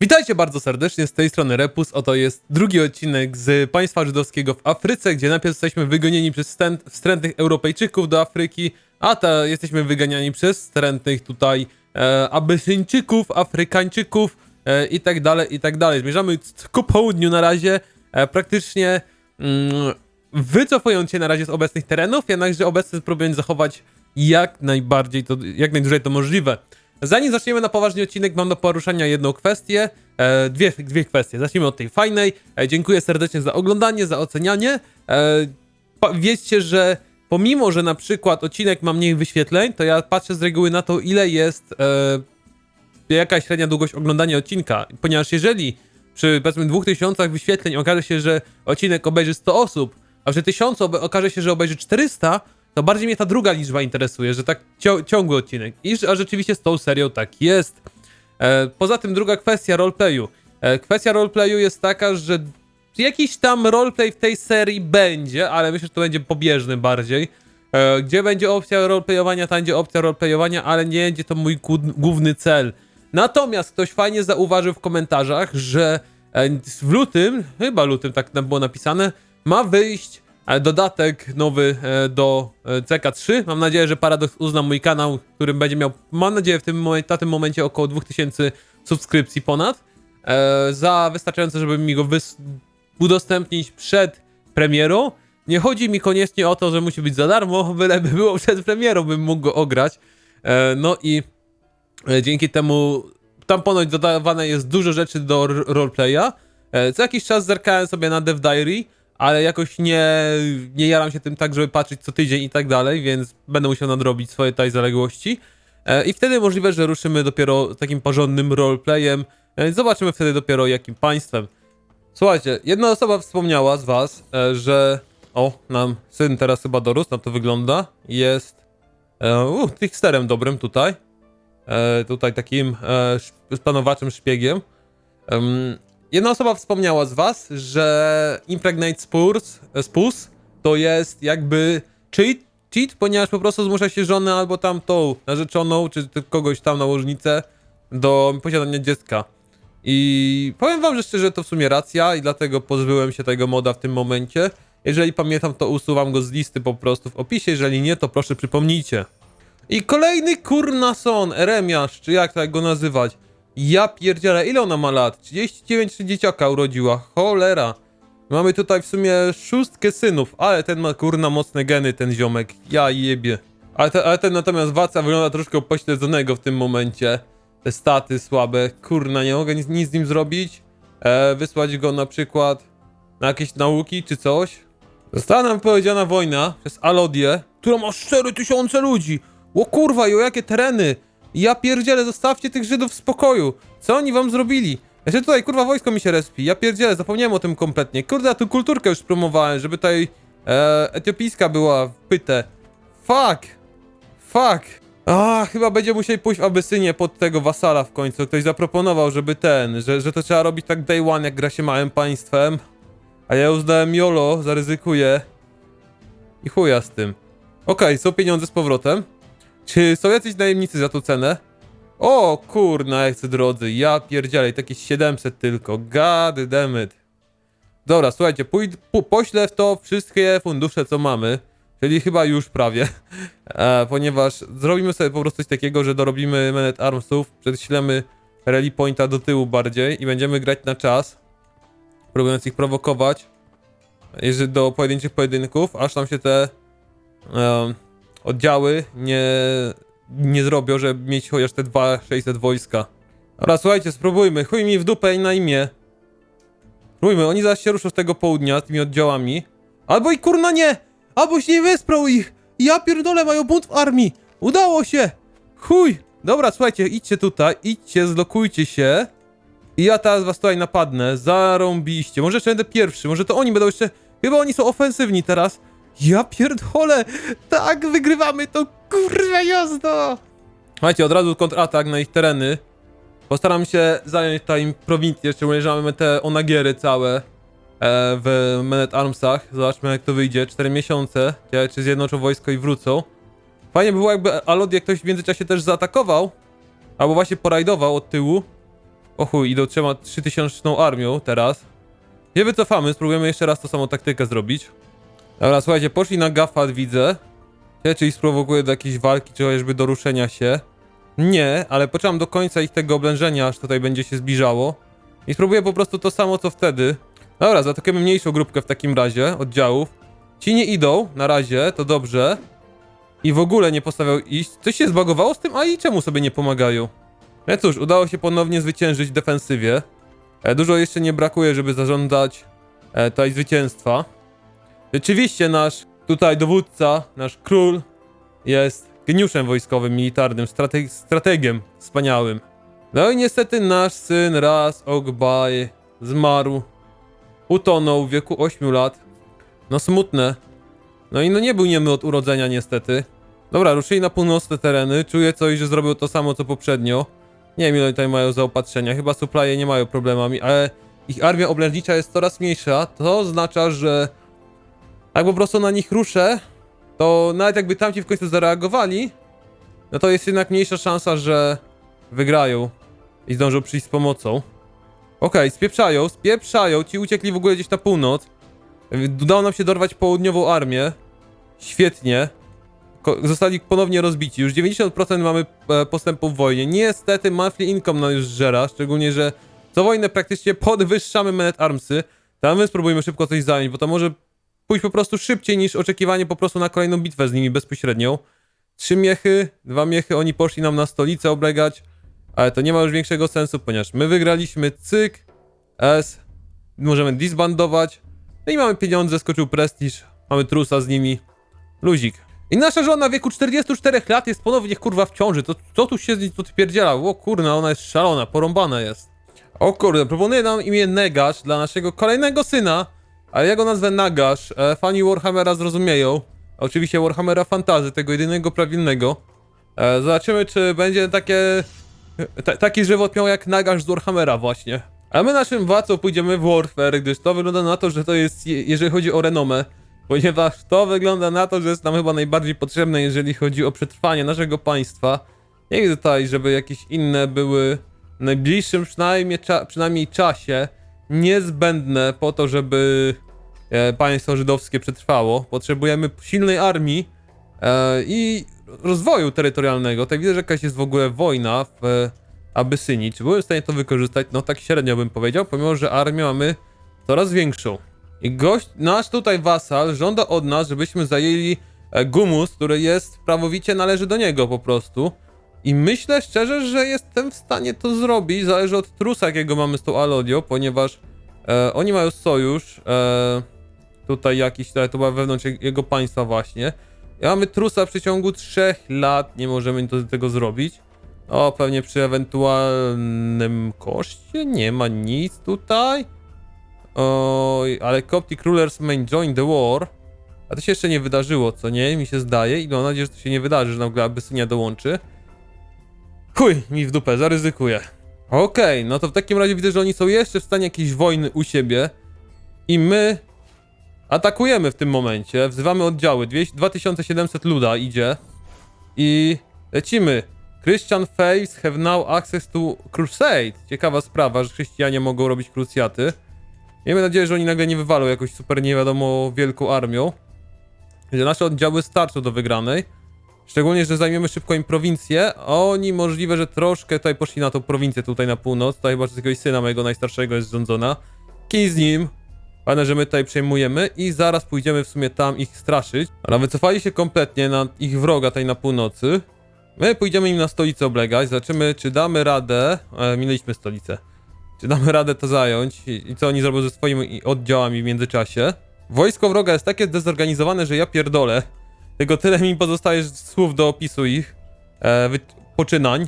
Witajcie bardzo serdecznie, z tej strony Repus. Oto jest drugi odcinek z państwa żydowskiego w Afryce, gdzie najpierw jesteśmy wygonieni przez wstręt, wstrętnych Europejczyków do Afryki, a ta jesteśmy wyganiani przez wstrętnych tutaj e, Abysyńczyków, Afrykańczyków e, i tak dalej, i tak dalej. Zmierzamy ku południu na razie, e, praktycznie mm, wycofując się na razie z obecnych terenów, jednakże obecnie próbując zachować jak najbardziej to, jak najdłużej to możliwe. Zanim zaczniemy na poważny odcinek, mam do poruszenia jedną kwestię, e, dwie, dwie kwestie. Zacznijmy od tej fajnej. E, dziękuję serdecznie za oglądanie, za ocenianie. E, wiedzcie, że pomimo, że na przykład odcinek ma mniej wyświetleń, to ja patrzę z reguły na to, ile jest e, jaka średnia długość oglądania odcinka. Ponieważ jeżeli przy powiedzmy 2000 wyświetleń okaże się, że odcinek obejrzy 100 osób, a przy 1000 obe- okaże się, że obejrzy 400, to bardziej mnie ta druga liczba interesuje, że tak cio- ciągły odcinek. I a rzeczywiście z tą serią tak jest. E, poza tym druga kwestia roleplayu. E, kwestia roleplayu jest taka, że jakiś tam roleplay w tej serii będzie, ale myślę, że to będzie pobieżny bardziej. E, gdzie będzie opcja roleplayowania, tam będzie opcja roleplayowania, ale nie będzie to mój główny cel. Natomiast ktoś fajnie zauważył w komentarzach, że e, w lutym, chyba lutym tak było napisane, ma wyjść dodatek nowy e, do e, CK3. Mam nadzieję, że Paradox uzna mój kanał, którym będzie miał, mam nadzieję, w tym momencie, na tym momencie około 2000 subskrypcji ponad. E, za wystarczająco, żeby mi go udostępnić przed premierą. Nie chodzi mi koniecznie o to, że musi być za darmo, byleby było przed premierą, bym mógł go ograć. No i dzięki temu tam ponoć dodawane jest dużo rzeczy do roleplaya. Co jakiś czas zerkałem sobie na Dev Diary, ale jakoś nie, nie jaram się tym tak, żeby patrzeć co tydzień i tak dalej, więc będę musiał nadrobić swoje tutaj zaległości. E, I wtedy możliwe, że ruszymy dopiero takim porządnym roleplayem. E, Zobaczymy wtedy dopiero jakim państwem. Słuchajcie, jedna osoba wspomniała z was, e, że o, nam syn teraz chyba dorósł, na to wygląda. Jest uh, tricksterem dobrym tutaj. Tutaj takim e, szp- szpiegiem. Em, jedna osoba wspomniała z was, że Impregnate Spurs, e, Spus to jest jakby cheat, cheat, ponieważ po prostu zmusza się żonę albo tam tą narzeczoną, czy kogoś tam nałożnicę do posiadania dziecka. I powiem wam, że szczerze to w sumie racja i dlatego pozbyłem się tego moda w tym momencie. Jeżeli pamiętam, to usuwam go z listy po prostu w opisie, jeżeli nie, to proszę przypomnijcie. I kolejny kurnason, Eremiasz, czy jak tak go nazywać? Ja pierdzielę, ile ona ma lat? 39 czy dzieciaka urodziła, cholera. Mamy tutaj w sumie szóstkę synów, ale ten ma kurna mocne geny, ten ziomek, ja jebie. Ale, te, ale ten natomiast Waca wygląda troszkę pośledzonego w tym momencie. Te staty słabe, kurna, nie mogę nic, nic z nim zrobić. E, wysłać go na przykład na jakieś nauki czy coś. Została nam powiedziana wojna przez Alodię, która ma 4000 ludzi. O kurwa, i o jakie tereny! Ja pierdzielę, zostawcie tych Żydów w spokoju. Co oni wam zrobili? Jeszcze tutaj, kurwa, wojsko mi się respi. Ja pierdzielę, zapomniałem o tym kompletnie. Kurde, ja tu kulturkę już promowałem, żeby tutaj e, etiopijska była w pytę. Fuck! Fuck! A, chyba będzie musieli pójść w Abysynię pod tego wasala w końcu. Ktoś zaproponował, żeby ten, że, że to trzeba robić tak day one, jak gra się małym państwem. A ja uznałem YOLO, zaryzykuję. I chuja z tym. Okej, są pieniądze z powrotem. Czy są jacyś najemnicy za tą cenę? O kurna, jak drodzy, ja pierdzielej, takie 700 tylko, god damn. Dobra, słuchajcie, pójd, po, poślę w to wszystkie fundusze, co mamy, czyli chyba już prawie, e, ponieważ zrobimy sobie po prostu coś takiego, że dorobimy Menet Armsów, prześlemy Rally Pointa do tyłu bardziej i będziemy grać na czas, próbując ich prowokować, do pojedynczych pojedynków, aż tam się te em, oddziały nie, nie zrobią, żeby mieć chociaż te 2600 wojska. Dobra, słuchajcie, spróbujmy. Chuj mi w dupę i na imię. Spróbujmy, oni zaraz się ruszą z tego południa, z tymi oddziałami. Albo i kurna nie! Albo się nie wesprą ich! Ja pierdolę, mają bunt w armii! Udało się! Chuj! Dobra, słuchajcie, idźcie tutaj, idźcie, zlokujcie się. I ja teraz was tutaj napadnę. Zarąbiście. Może jeszcze będę pierwszy, może to oni będą jeszcze... Chyba oni są ofensywni teraz. Ja pierdolę! Tak, wygrywamy to kurwa jazda! Słuchajcie, od razu kontratak na ich tereny. Postaram się zająć tutaj prowincję, szczególnie, że mamy te onagiery całe e, w Menet Armsach. Zobaczmy jak to wyjdzie. 4 miesiące. Czy zjednoczą wojsko i wrócą. Fajnie by było jakby Alodię ktoś w międzyczasie też zaatakował. Albo właśnie porajdował od tyłu. O chuj, idą trzema 3000 armią teraz. Nie wycofamy, spróbujemy jeszcze raz tą samą taktykę zrobić. Dobra, słuchajcie, poszli na gafat, widzę. Ciekawe, czy ich sprowokuje do jakiejś walki, czy chociażby do ruszenia się. Nie, ale poczekam do końca ich tego oblężenia, aż tutaj będzie się zbliżało. I spróbuję po prostu to samo, co wtedy. Dobra, zaatakujemy mniejszą grupkę w takim razie, oddziałów. Ci nie idą, na razie, to dobrze. I w ogóle nie postawiał iść. Coś się zbagowało z tym, a i czemu sobie nie pomagają? No cóż, udało się ponownie zwyciężyć defensywie. E, dużo jeszcze nie brakuje, żeby zażądać e, tutaj zwycięstwa. Rzeczywiście nasz tutaj dowódca, nasz król jest geniuszem wojskowym, militarnym, strate strategiem wspaniałym. No i niestety nasz syn raz Ogbaj zmarł. Utonął w wieku 8 lat. No smutne. No i no nie był niemy od urodzenia niestety. Dobra, ruszyli na północne tereny. Czuję coś, że zrobił to samo co poprzednio. Nie wiem ile tutaj mają zaopatrzenia. Chyba supply nie mają problemami, ale ich armia oblężnicza jest coraz mniejsza. To oznacza, że jak po prostu na nich ruszę, to nawet jakby tamci w końcu zareagowali, no to jest jednak mniejsza szansa, że wygrają i zdążą przyjść z pomocą. Okej, spieprzają, spieprzają. Ci uciekli w ogóle gdzieś na północ. Udało nam się dorwać południową armię. Świetnie. Ko- Zostali ponownie rozbici. Już 90% mamy e, postępu w wojnie. Niestety monthly income nam już żera, szczególnie, że co wojnę praktycznie podwyższamy menet armsy. Tam my spróbujmy szybko coś zająć, bo to może pójść po prostu szybciej niż oczekiwanie po prostu na kolejną bitwę z nimi bezpośrednią. Trzy miechy, dwa miechy, oni poszli nam na stolicę oblegać, ale to nie ma już większego sensu, ponieważ my wygraliśmy, cyk, S, możemy disbandować, no i mamy pieniądze, skoczył prestiż, mamy trusa z nimi, luzik. I nasza żona w wieku 44 lat jest ponownie kurwa w ciąży, to co tu się tu pierdziela? O kurna, ona jest szalona, porąbana jest. O kurde, proponuję nam imię Negash dla naszego kolejnego syna, ale ja go nazwę Nagash. E, fani Warhammera zrozumieją. Oczywiście Warhammera Fantazy, tego jedynego prawilnego. E, zobaczymy, czy będzie takie... ta- taki żywot miał jak Nagash z Warhammera właśnie. A my naszym władcą pójdziemy w Warfare, gdyż to wygląda na to, że to jest, je- jeżeli chodzi o renomę, ponieważ to wygląda na to, że jest nam chyba najbardziej potrzebne, jeżeli chodzi o przetrwanie naszego państwa. Nie widzę tutaj, żeby jakieś inne były w najbliższym przynajmniej, cza przynajmniej czasie niezbędne po to, żeby e, państwo żydowskie przetrwało. Potrzebujemy silnej armii e, i rozwoju terytorialnego. Tutaj widzę, że jakaś jest w ogóle wojna w e, Abysynii. Czy byłem w stanie to wykorzystać? No tak średnio bym powiedział, pomimo, że armię mamy coraz większą. I gość, nasz tutaj wasal żąda od nas, żebyśmy zajęli Gumus, który jest prawowicie należy do niego po prostu. I myślę szczerze, że jestem w stanie to zrobić. Zależy od trusa, jakiego mamy z tą Alodią, ponieważ e, oni mają sojusz. E, tutaj jakiś, to była wewnątrz je- jego państwa właśnie. I mamy trusa w przeciągu 3 lat, nie możemy tego zrobić. O, pewnie przy ewentualnym koszcie nie ma nic tutaj. Oj, ale Coptic Rulers may join the war. A to się jeszcze nie wydarzyło, co nie? Mi się zdaje i mam nadzieję, że to się nie wydarzy, że nagle Abysynia dołączy. Chuj, mi w dupę, zaryzykuję. Okej, no to w takim razie widzę, że oni są jeszcze w stanie jakiejś wojny u siebie. I my atakujemy w tym momencie. Wzywamy oddziały. 200 2700 luda idzie. I lecimy. Christian Faiths have now access to crusade. Ciekawa sprawa, że chrześcijanie mogą robić krucjaty. Miejmy nadzieję, że oni nagle nie wywalą jakąś super nie wiadomo wielką armią. Że nasze oddziały starczą do wygranej. Szczególnie, że zajmiemy szybko im prowincję. Oni możliwe, że troszkę tutaj poszli na tą prowincję tutaj na północ. Tutaj chyba z jakiegoś syna mojego najstarszego jest rządzona. Kij z nim. Fajne, że my tutaj przejmujemy i zaraz pójdziemy w sumie tam ich straszyć. Ale wycofali się kompletnie na ich wroga tutaj na północy. My pójdziemy im na stolicę oblegać. Zobaczymy, czy damy radę. E, minęliśmy stolicę. Czy damy radę to zająć i, i co oni zrobią ze swoimi oddziałami w międzyczasie. Wojsko wroga jest takie zdezorganizowane, że ja pierdolę. Tylko tyle mi pozostaje słów do opisu ich e, poczynań,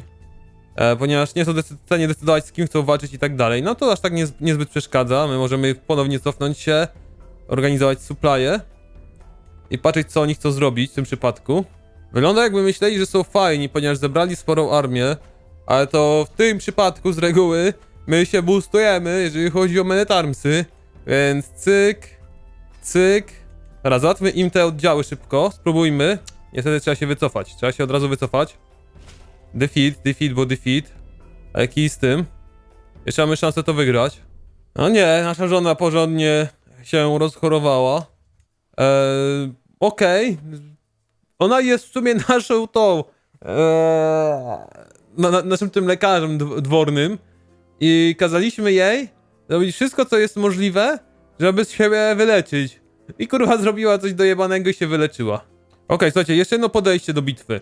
ponieważ nie są decy- stanie decydować z kim chcą walczyć i tak dalej. No to aż tak nie, niezbyt przeszkadza. My możemy ponownie cofnąć się, organizować supply'e i patrzeć co oni chcą zrobić w tym przypadku. Wygląda jakby myśleli, że są fajni, ponieważ zebrali sporą armię, ale to w tym przypadku z reguły my się boostujemy, jeżeli chodzi o menetarmsy, więc cyk, cyk. Teraz załatwmy im te oddziały szybko, spróbujmy. Niestety trzeba się wycofać, trzeba się od razu wycofać. Defeat, defeat, bo defeat. A jaki z tym? Jeszcze mamy szansę to wygrać. No nie, nasza żona porządnie się rozchorowała. Eee, Okej. Ona jest w sumie naszą tą... Eee, na, na, naszym tym lekarzem dw- dwornym. I kazaliśmy jej zrobić wszystko, co jest możliwe, żeby z siebie wyleczyć. I kurwa zrobiła coś dojebanego i się wyleczyła. Okej, słuchajcie, jeszcze jedno podejście do bitwy.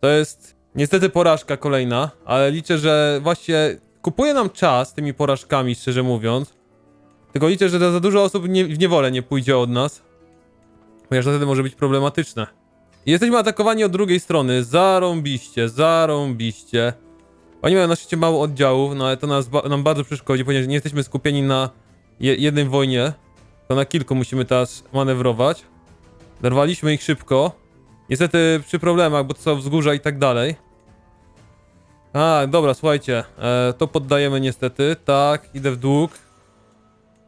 To jest niestety porażka kolejna, ale liczę, że właśnie kupuje nam czas tymi porażkami, szczerze mówiąc. Tylko liczę, że za dużo osób nie, w niewolę nie pójdzie od nas. Ponieważ wtedy może być problematyczne. Jesteśmy atakowani od drugiej strony. Zarąbiście, zarąbiście. Oni mają na szczycie mało oddziałów, no ale to nas, nam bardzo przeszkodzi, ponieważ nie jesteśmy skupieni na je jednej wojnie. To na kilku musimy teraz manewrować. Dorwaliśmy ich szybko. Niestety przy problemach, bo to są wzgórza i tak dalej. A, dobra, słuchajcie. E, to poddajemy niestety. Tak, idę w dług.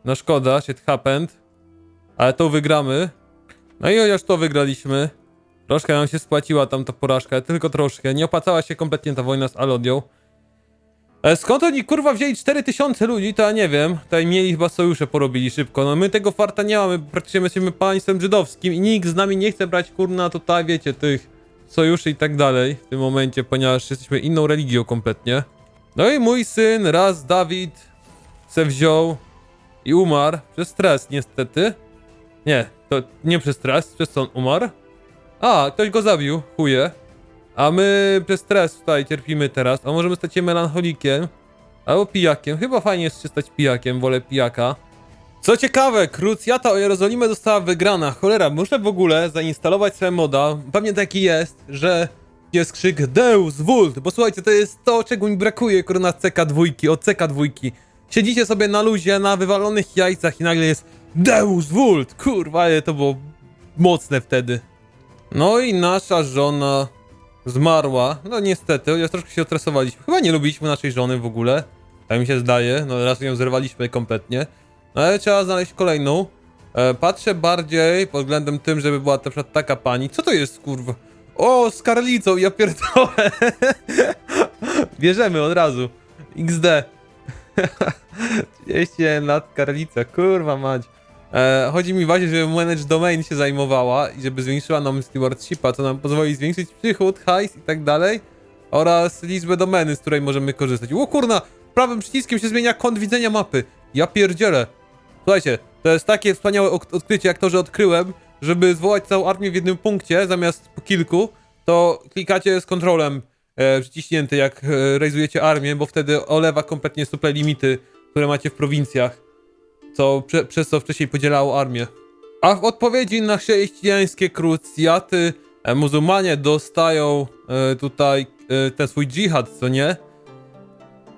No szkoda, shit happened. Ale to wygramy. No i chociaż to wygraliśmy. Troszkę nam się spłaciła tam ta porażka, tylko troszkę. Nie opłacała się kompletnie ta wojna z Alodią. E, skąd oni kurwa wzięli 4000 ludzi, to ja nie wiem. Tutaj mieli chyba sojusze porobili szybko. No my tego farta nie mamy, praktycznie my jesteśmy państwem żydowskim i nikt z nami nie chce brać kurna tutaj, wiecie, tych sojuszy i tak dalej w tym momencie, ponieważ jesteśmy inną religią kompletnie. No i mój syn, raz Dawid, se wziął i umarł przez stres niestety. Nie, to nie przez stres, przez co on umarł. A, ktoś go zabił, chuje. A my przez stres tutaj cierpimy teraz. A możemy stać się melancholikiem. Albo pijakiem. Chyba fajnie jest się stać pijakiem, wolę pijaka. Co ciekawe, krucjata o Jerozolimę została wygrana. Cholera, muszę w ogóle zainstalować sobie moda. Pewnie taki jest, że jest krzyk Deus Vult, bo słuchajcie, to jest to, czego mi brakuje, kurna CK2, od CK2. Siedzicie sobie na luzie, na wywalonych jajcach i nagle jest Deus Vult. Kurwa, ale to było mocne wtedy. No i nasza żona zmarła. No niestety, chociaż troszkę się otresowaliśmy. Chyba nie lubiliśmy naszej żony w ogóle. Tak mi się zdaje. No raz ją zerwaliśmy kompletnie. No ale trzeba znaleźć kolejną. E, patrzę bardziej pod względem tym, żeby była na przykład taka pani. Co to jest kurwa? O, z karlicą, ja pierdolę. Bierzemy od razu. XD. 31 lat karlica, kurwa mać. E, chodzi mi właśnie, żeby manage domain się zajmowała i żeby zwiększyła nam stewardshipa, co nam pozwoli zwiększyć przychód, hajs i tak dalej oraz liczbę domeny, z której możemy korzystać. O kurna, prawym przyciskiem się zmienia kąt widzenia mapy. Ja pierdzielę. Słuchajcie, to jest takie wspaniałe odkrycie, jak to, że odkryłem, żeby zwołać całą armię w jednym punkcie, zamiast po kilku, to klikacie z kontrolem e, przyciśnięty, jak e, armię, bo wtedy olewa kompletnie suple limity, które macie w prowincjach co prze, przez co wcześniej podzielało armię. A w odpowiedzi na chrześcijańskie krucjaty e, muzułmanie dostają e, tutaj e, ten swój dżihad, co nie?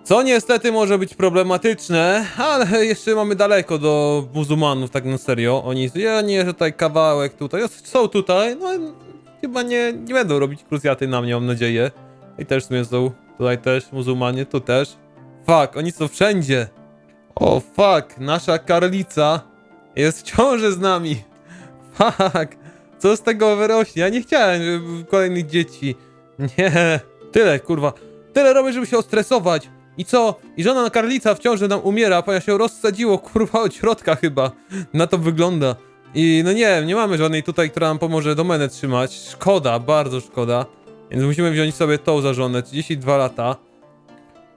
Co niestety może być problematyczne, ale jeszcze mamy daleko do muzułmanów, tak na serio. Oni, ja nie, że tutaj kawałek tutaj, są tutaj, no chyba nie, nie będą robić krucjaty na mnie, mam nadzieję. I też są tutaj też muzułmanie, tu też. Fuck, oni są wszędzie. O fuck, nasza karlica jest w ciąży z nami. Fuck, co z tego wyrośnie? Ja nie chciałem żeby kolejnych dzieci. Nie, tyle kurwa. Tyle robię, żeby się ostresować. I co? I żona karlica w ciąży nam umiera, ponieważ się rozsadziło kurwa od środka chyba. Na to wygląda. I no nie, nie mamy żadnej tutaj, która nam pomoże domenę trzymać. Szkoda, bardzo szkoda. Więc musimy wziąć sobie tą za żonę, 32 lata.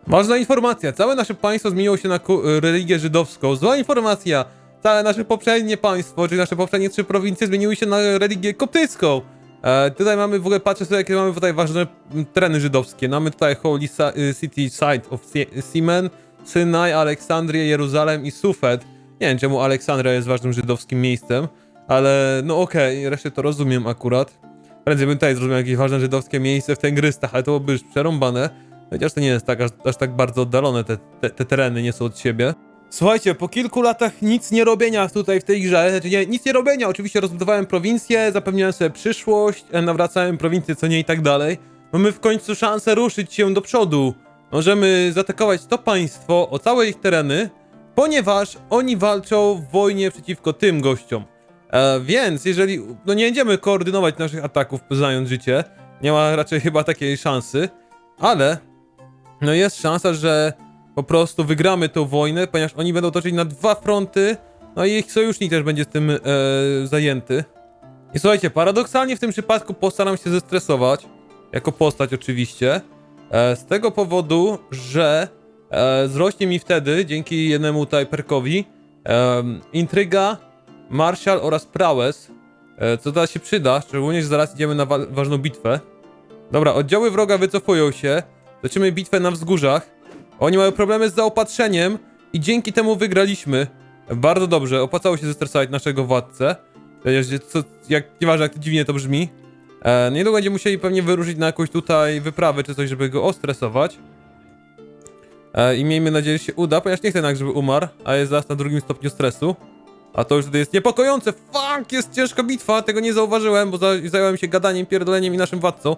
Ważna informacja, całe nasze państwo zmieniło się na religię żydowską. Zła informacja, całe nasze poprzednie państwo, czyli nasze poprzednie trzy prowincje zmieniły się na religię koptycką. E, tutaj mamy w ogóle, patrzę sobie, jakie mamy tutaj ważne tereny żydowskie. Mamy tutaj Holy y, City Site of Simen, Synaj, Aleksandrię, Jeruzalem i Sufet. Nie wiem, czemu Aleksandria jest ważnym żydowskim miejscem, ale no okej, resztę to rozumiem akurat. Prędzej bym tutaj zrozumiał jakieś ważne żydowskie miejsce w Tengrystach, ale to byłoby już przerąbane. Chociaż to nie jest tak, aż, aż tak bardzo oddalone, te, te, te tereny nie są od siebie. Słuchajcie, po kilku latach nic nie robienia tutaj w tej grze, znaczy nie, nic nie robienia, oczywiście rozbudowałem prowincję, zapewniałem sobie przyszłość, e, nawracałem prowincję, co nie i tak dalej. Mamy w końcu szansę ruszyć się do przodu. Możemy zaatakować to państwo o całe ich tereny, ponieważ oni walczą w wojnie przeciwko tym gościom. E, więc jeżeli, no nie będziemy koordynować naszych ataków, poznając życie, nie ma raczej chyba takiej szansy, ale no jest szansa, że po prostu wygramy tę wojnę, ponieważ oni będą toczyć na dwa fronty, no i ich sojusznik też będzie z tym e, zajęty. I słuchajcie, paradoksalnie w tym przypadku postaram się zestresować, jako postać oczywiście, e, z tego powodu, że e, wzrośnie mi wtedy, dzięki jednemu tutaj perkowi, e, intryga, martial oraz prowess, e, co teraz się przyda, szczególnie, że zaraz idziemy na wa ważną bitwę. Dobra, oddziały wroga wycofują się, zaczynamy bitwę na wzgórzach, oni mają problemy z zaopatrzeniem i dzięki temu wygraliśmy. Bardzo dobrze, opłacało się zestresować naszego władcę. Co, jak, nieważne jak to dziwnie to brzmi. E, niedługo będziemy musieli pewnie wyruszyć na jakąś tutaj wyprawę czy coś, żeby go ostresować. E, I miejmy nadzieję, że się uda, ponieważ nie chcę jednak, żeby umarł, a jest zaraz na drugim stopniu stresu. A to już tutaj jest niepokojące. Fuck, jest ciężka bitwa, tego nie zauważyłem, bo za, zająłem się gadaniem, pierdoleniem i naszym władcą.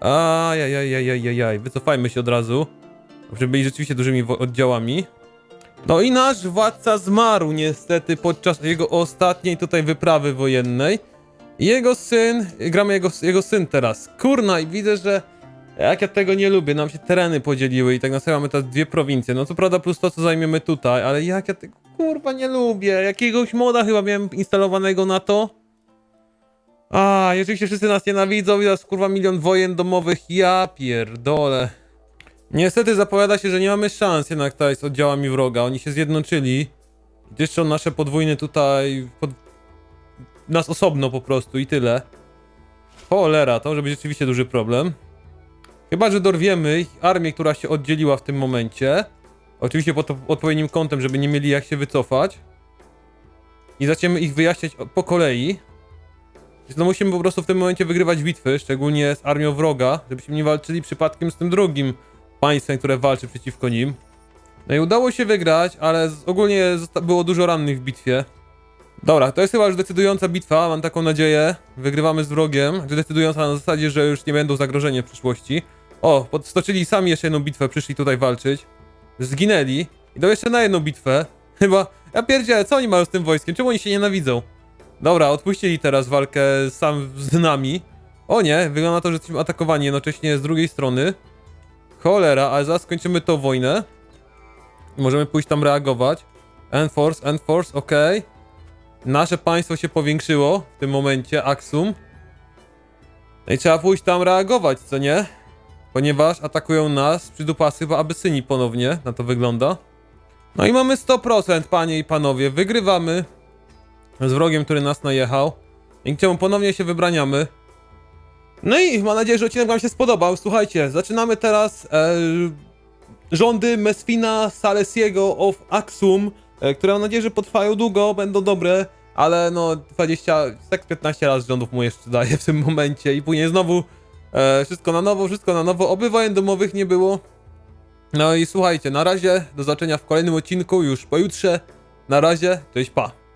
Ajajajajajajaj, wycofajmy się od razu. Żeby byli rzeczywiście dużymi oddziałami. No i nasz władca zmarł niestety podczas jego ostatniej tutaj wyprawy wojennej. Jego syn, gramy jego, jego syn teraz. Kurna i widzę, że jak ja tego nie lubię, nam się tereny podzieliły i tak na serio mamy teraz dwie prowincje. No co prawda plus to, co zajmiemy tutaj, ale jak ja tego kurwa nie lubię. Jakiegoś moda chyba miałem instalowanego na to. A, i oczywiście wszyscy nas nienawidzą i teraz kurwa milion wojen domowych, ja pierdolę. Niestety zapowiada się, że nie mamy szans jednak tutaj z oddziałami wroga. Oni się zjednoczyli. Jeszcze nasze podwójne tutaj. Pod... Nas osobno po prostu i tyle. Cholera, to może być rzeczywiście duży problem. Chyba, że dorwiemy ich armię, która się oddzieliła w tym momencie. Oczywiście pod odpowiednim kątem, żeby nie mieli jak się wycofać. I zaczniemy ich wyjaśniać po kolei. No musimy po prostu w tym momencie wygrywać bitwy, szczególnie z armią wroga, żebyśmy nie walczyli przypadkiem z tym drugim państwem, które walczy przeciwko nim. No i udało się wygrać, ale ogólnie było dużo rannych w bitwie. Dobra, to jest chyba już decydująca bitwa, mam taką nadzieję. Wygrywamy z wrogiem, decydująca na zasadzie, że już nie będą zagrożenia w przyszłości. O, podstoczyli sami jeszcze jedną bitwę, przyszli tutaj walczyć. Zginęli. I to jeszcze na jedną bitwę. Chyba, ja pierdzielę, co oni mają z tym wojskiem? Czemu oni się nienawidzą? Dobra, odpuścili teraz walkę sam z nami. O nie, wygląda na to, że jesteśmy atakowani jednocześnie z drugiej strony. Cholera, ale zaraz skończymy tą wojnę. Możemy pójść tam reagować. Enforce, enforce, okej. Nasze państwo się powiększyło w tym momencie, Aksum. No i trzeba pójść tam reagować, co nie? Ponieważ atakują nas przydupasy chyba Abysyni ponownie, na to wygląda. No i mamy 100%, panie i panowie. Wygrywamy z wrogiem, który nas najechał. Dzięki czemu ponownie się wybraniamy. No i mam nadzieję, że odcinek wam się spodobał. Słuchajcie, zaczynamy teraz e, rządy Mesfina Salesiego of Axum, e, które mam nadzieję, że potrwają długo, będą dobre, ale no 20, tak 15 razy rządów mu jeszcze daje w tym momencie i później znowu e, wszystko na nowo, wszystko na nowo, oby wojen domowych nie było. No i słuchajcie, na razie, do zobaczenia w kolejnym odcinku już pojutrze. Na razie, cześć pa.